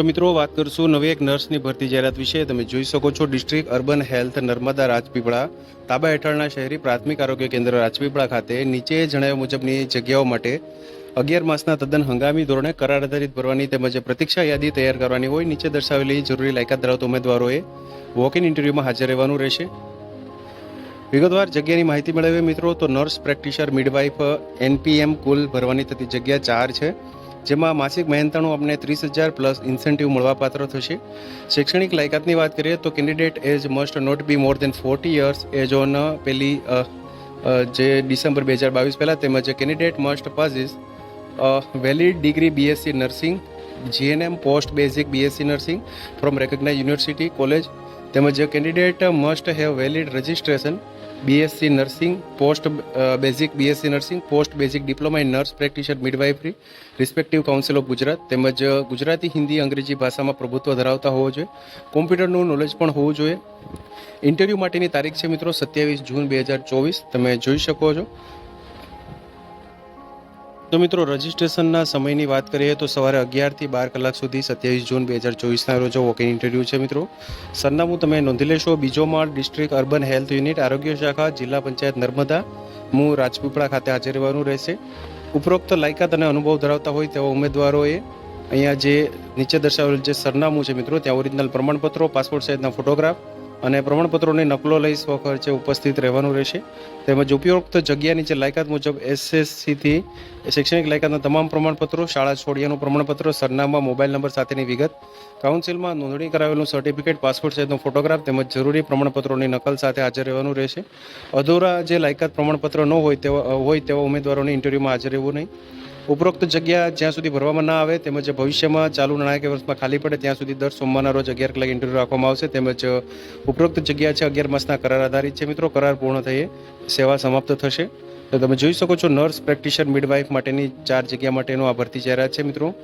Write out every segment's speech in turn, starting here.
તો મિત્રો વાત કરશું નવી એક નર્સની ભરતી જાહેરાત વિશે. તમે જોઈ શકો છો district urban health Narmada Rajpipla, તાબા હેઠળના શહેરી પ્રાથમિક આરોગ્ય કેન્દ્ર રાજપીપળા ખાતે નીચે જણાવ્યા મુજબની જગ્યાઓ માટે અગિયાર માસના તદ્દન હંગામી ધોરણે કરાર આધારિત ભરવાની તેમજ પ્રતીક્ષા યાદી તૈયાર કરવાની હોય નીચે દર્શાવેલી જરૂરી લાયકાત ધરાવતા ઉમેદવારોએ વોક ઇન ઇન્ટરવ્યુમાં હાજર રહેવાનું રહેશે. વિગતવાર જગ્યાની માહિતી મેળવીએ મિત્રો તો નર્સ પ્રેક્ટિશર મિડવાઇફ એનપીએમ કુલ ભરવાની થતી જગ્યા ચાર છે. જેમાં માસિક મહેનતાણું આપને ત્રીસ હજાર પ્લસ ઇન્સેન્ટિવ મળવાપાત્ર થશે. શૈક્ષણિક લાયકાતની વાત કરીએ તો candidate age must not be more than forty years age on પેલી જે ડિસેમ્બર બે હજાર બાવીસ પહેલાં તેમજ candidate must possess valid degree BSc nursing, GNM post basic BSc nursing from recognise university college તેમજ candidate must have valid registration BSc nursing post basic BSc nursing post basic diploma in nurse practitioner midwifery respective council of Gujarat તેમજ ગુજરાતી, હિન્દી, અંગ્રેજી ભાષામાં પ્રભુત્વ ધરાવતા હોવો જોઈએ. કોમ્પ્યુટરનું knowledge પણ હોવું જોઈએ. ઇન્ટરવ્યૂ માટેની તારીખ છે મિત્રો સત્યાવીસ જૂન બે હજાર ચોવીસ. તમે જોઈ શકો છો. તો મિત્રો, રજિસ્ટ્રેશનના સમયની વાત કરીએ તો સવારે અગિયારથી બાર કલાક સુધી સત્યાવીસ જૂન બે હજાર ચોવીસના રોજ વોક ઇન ઇન્ટરવ્યૂ છે મિત્રો. સરનામું તમે નોંધી લેશો. બીજો માળ ડિસ્ટ્રિક્ટ અર્બન હેલ્થ યુનિટ, આરોગ્ય શાખા, જિલ્લા પંચાયત નર્મદા. હું રાજપીપળા ખાતે હાજર રહેવાનું રહેશે. ઉપરોક્ત લાયકાત અને અનુભવ ધરાવતા હોય તેવા ઉમેદવારોએ અહીંયા જે નીચે દર્શાવેલું જે સરનામું છે મિત્રો, ત્યાં ઓરિજિનલ પ્રમાણપત્રો પાસપોર્ટ સાઇઝના ફોટોગ્રાફ અને પ્રમાણપત્રોની નકલો લઈ સ્વખર્ચે ઉપસ્થિત રહેવાનું રહેશે. તેમજ ઉપરોક્ત જગ્યાની જે લાયકાત મુજબ એસએસસીથી શૈક્ષણિક લાયકાતના તમામ પ્રમાણપત્રો, શાળા છોડિયાનું પ્રમાણપત્ર, સરનામા, મોબાઈલ નંબર સાથેની વિગત, કાઉન્સિલમાં નોંધણી કરાવેલું સર્ટિફિકેટ, પાસપોર્ટ સહિતનો ફોટોગ્રાફ તેમજ જરૂરી પ્રમાણપત્રોની નકલ સાથે હાજર રહેવાનું રહેશે. અધૂરા જે લાયકાત પ્રમાણપત્ર ન હોય તેવા હોય તેવા ઉમેદવારોને ઇન્ટરવ્યૂમાં હાજર રહેવું નહીં. ઉપરોક્ત જગ્યા જ્યાં સુધી ભરવામાં ના આવે તેમજ ભવિષ્યમાં ચાલુ નાણાકીય વર્ષમાં ખાલી પડે ત્યાં સુધી દર સોમવારના રોજ અગિયાર કલાક ઇન્ટરવ્યૂ રાખવામાં આવશે. તેમજ ઉપરોક્ત જગ્યા છે અગિયાર માસના કરાર આધારિત છે. મિત્રો, કરાર પૂર્ણ થઈએ સેવા સમાપ્ત થશે. તો તમે જોઈ શકો છો નર્સ પ્રેક્ટિશનર મિડવાઇફ માટેની ચાર જગ્યા માટેનો આ ભરતી જાહેરાત છે. મિત્રો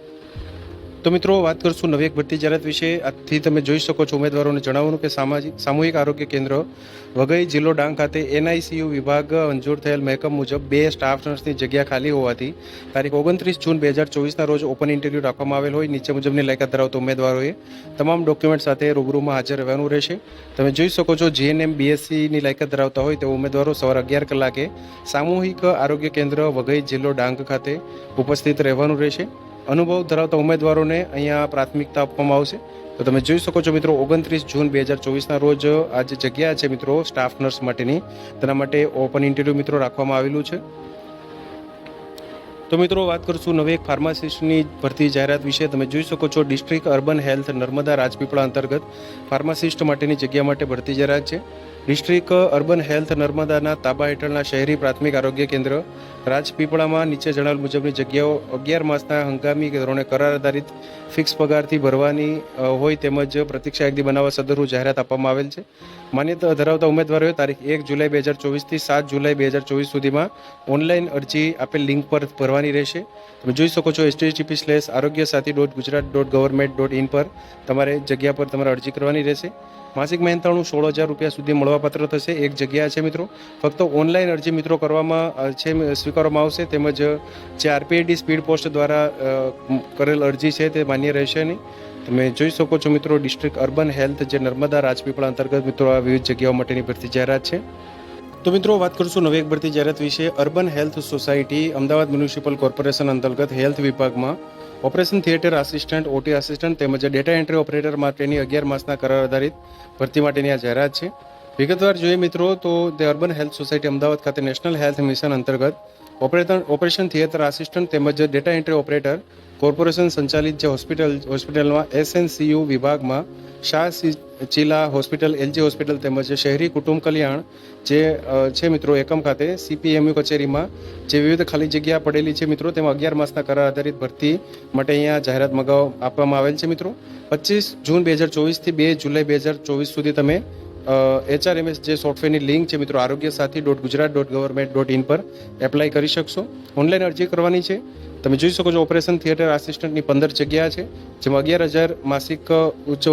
તો મિત્રો, વાત કરશું નવી એક ભરતી જાહેરાત વિશે. આજથી તમે જોઈ શકો છો ઉમેદવારોને જણાવવાનું કે સામાજિક, સામૂહિક આરોગ્ય કેન્દ્ર વઘઈ જિલ્લો ડાંગ ખાતે એનઆઈસીયુ વિભાગ મંજૂર થયેલ મહેકમ મુજબ બે સ્ટાફ નર્સની જગ્યા ખાલી હોવાથી તારીખ ઓગણત્રીસ જૂન બે હજાર ચોવીસના રોજ ઓપન ઇન્ટરવ્યૂ રાખવામાં આવેલ હોય. નીચે મુજબની લાયકાત ધરાવતા ઉમેદવારોએ તમામ ડોક્યુમેન્ટ સાથે રૂબરૂમાં હાજર રહેવાનું રહેશે. તમે જોઈ શકો છો, જીએનએમ, બીએસસીની લાયકાત ધરાવતા હોય તેવા ઉમેદવારો સવારે અગિયાર કલાકે સામૂહિક આરોગ્ય કેન્દ્ર વઘઈ જિલ્લો ડાંગ ખાતે ઉપસ્થિત રહેવાનું રહેશે. અનુભવ ધરાવતા ઉમેદવારોને અહીંયા પ્રાથમિકતા આપવામાં આવશે. તો તમે જોઈ શકો છો મિત્રો, ઓગણત્રીસ જૂન બે હજાર ચોવીસના રોજ આ જે જગ્યા છે મિત્રો, સ્ટાફ નર્સ માટેની, તેના માટે ઓપન ઇન્ટરવ્યૂ મિત્રો રાખવામાં આવેલું છે. તો મિત્રો, વાત કરશું નવી એક ફાર્માસિસ્ટની ભરતી જાહેરાત વિશે. તમે જોઈ શકો છો district urban health Narmada Rajpipla અંતર્ગત ફાર્માસિસ્ટ માટેની જગ્યા માટે ભરતી જાહેરાત છે. ડિસ્ટ્રિક્ટ અર્બન હેલ્થ નર્મદાના તાબા હેઠળના શહેરી પ્રાથમિક આરોગ્ય કેન્દ્ર રાજપીપળામાં નીચે જણાવેલ મુજબની જગ્યાઓ અગિયાર માસના હંગામી ધોરણે કરાર આધારિત ફિક્સ પગારથી ભરવાની હોય તેમજ પ્રતીક્ષા યાદી બનાવવા સદરુ જાહેરાત આપવામાં આવેલ છે. માન્યતા ધરાવતા ઉમેદવારોએ તારીખ એક જુલાઈ બે હજાર ચોવીસથી સાત જુલાઈ બે હજાર ચોવીસ સુધીમાં ઓનલાઈન અરજી આપેલ લિંક પર ભરવાની રહેશે. તમે જોઈ શકો છો HTTP slash Arogya Sathi dot Gujarat dot government dot in પર તમારે જગ્યા પર તમારે અરજી કરવાની રહેશે. માસિક મહેનતાણું સોળ હજાર રૂપિયા સુધી મળવાપાત્ર થશે. એક જગ્યા છે મિત્રો. ફક્ત ઓનલાઈન અરજી મિત્રો કરવામાં છે સ્વીકારવામાં આવશે. તેમજ, જે આરપીઆઈડી સ્પીડ પોસ્ટ દ્વારા કરેલ અરજી છે તે માન્ય રહેશે નહીં. તમે જોઈ શકો છો મિત્રો ડિસ્ટ્રિક્ટ અર્બન હેલ્થ જે નર્મદા રાજપીપળા અંતર્ગત મિત્રો આ વિવિધ જગ્યાઓ માટેની ભરતી જાહેરાત છે. તો મિત્રો વાત કરશું નવી એક ભરતી જાહેરાત વિશે. Urban health society Ahmedabad municipal corporation અંતર્ગત હેલ્થ વિભાગમાં operation theatre assistant OT assistant તેમજ ડેટા એન્ટ્રી ઓપરેટર માટેની અગિયાર માસના કરાર આધારિત ભરતી માટેની આ જાહેરાત છે. વિગતવાર જોઈએ મિત્રો તો તે અર્બન હેલ્થ સોસાયટી અમદાવાદ ખાતે નેશનલ હેલ્થ મિશન અંતર્ગત ઓપરેટર ઓપરેશન થિયેટર આસિસ્ટન્ટ તેમજ ડેટા એન્ટ્રી ઓપરેટર કોર્પોરેશન સંચાલિત જે હોસ્પિટલ હોસ્પિટલમાં એસએનસીયુ વિભાગમાં Shah Chila hospital LG hospital તેમજ શહેરી કુટુંબ કલ્યાણ જે છે મિત્રો એકમ ખાતે સીપીએમયુ કચેરીમાં જે વિવિધ ખાલી જગ્યા પડેલી છે મિત્રો, તેમાં અગિયાર માસના કરાર આધારિત ભરતી માટે અહીંયા જાહેરાત મગાવ આપવામાં આવેલ છે મિત્રો. પચીસ જૂન બે હજાર ચોવીસથી બે જુલાઈ બે હજાર ચોવીસ સુધી તમે એચઆરએમએસ જે સોફ્ટવેરની લિંક છે મિત્રો Arogya Sathi dot Gujarat dot government dot in પર એપ્લાય કરી શકશો. ઓનલાઈન અરજી કરવાની છે. તમે જોઈ શકો છો ઓપરેશન થિયેટર આસિસ્ટન્ટની પંદર જગ્યા છે, જેમાં અગિયાર હજાર માસિક ઊંચો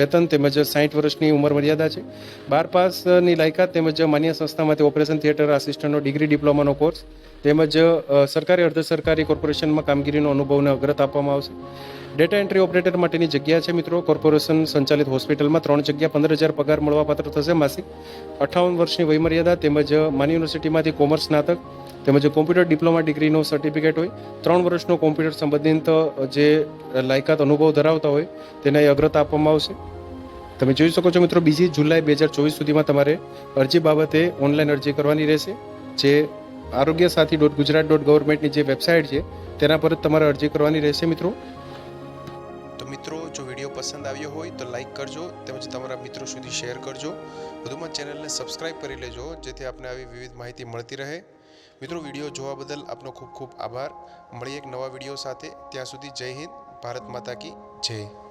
વેતન તેમજ સાઠ વર્ષની ઉંમર મર્યાદા છે. બાર પાસની લાયકાત તેમજ માન્ય સંસ્થામાંથી ઓપરેશન થિયેટર આસિસ્ટન્ટનો ડિગ્રી ડિપ્લોમાનો કોર્સ તેમજ સરકારી, અર્ધ સરકારી કોર્પોરેશનમાં કામગીરીનો અનુભવને અગ્રતા આપવામાં આવશે. ડેટા એન્ટ્રી ઓપરેટર માટેની જગ્યા છે મિત્રો. કોર્પોરેશન સંચાલિત હોસ્પિટલમાં ત્રણ જગ્યા, પંદર હજાર પગાર મળવાપાત્ર થશે માસિક. અઠ્ઠાવન વર્ષની વયમર્યાદા તેમજ માની યુનિવર્સિટીમાંથી કોમર્સ સ્નાતક તેમજ કોમ્પ્યુટર ડિપ્લોમા ડિગ્રીનો સર્ટિફિકેટ હોય. ત્રણ વર્ષનો કોમ્પ્યુટર સંબંધિત જે લાયકાત અનુભવ ધરાવતા હોય તેને અગ્રતા આપવામાં આવશે. તમે જોઈ શકો છો મિત્રો, બીજી જુલાઈ બે હજાર ચોવીસ સુધીમાં તમારે અરજી બાબતે ઓનલાઈન અરજી કરવાની રહેશે, જે આરોગ્ય સાથી ડોટ ગુજરાત ડોટ ગવર્મેન્ટની જે વેબસાઇટ છે, તેના પર જ તમારે અરજી કરવાની રહેશે મિત્રો. તો મિત્રો, જો વીડિયો પસંદ આવ્યો હોય તો લાઇક કરજો, તેમજ તમારા મિત્રો સુધી શેર કરજો. વધુમાં ચેનલને સબસ્ક્રાઇબ કરી લેજો, જેથી આપને આવી વિવિધ માહિતી મળતી રહે. મિત્રો, વીડિયો જોવા બદલ આપનો ખૂબ ખૂબ આભાર. મળીએ એક નવા વીડિયો સાથે. ત્યાં સુધી જય હિન્દ, ભારત માતા કી જય.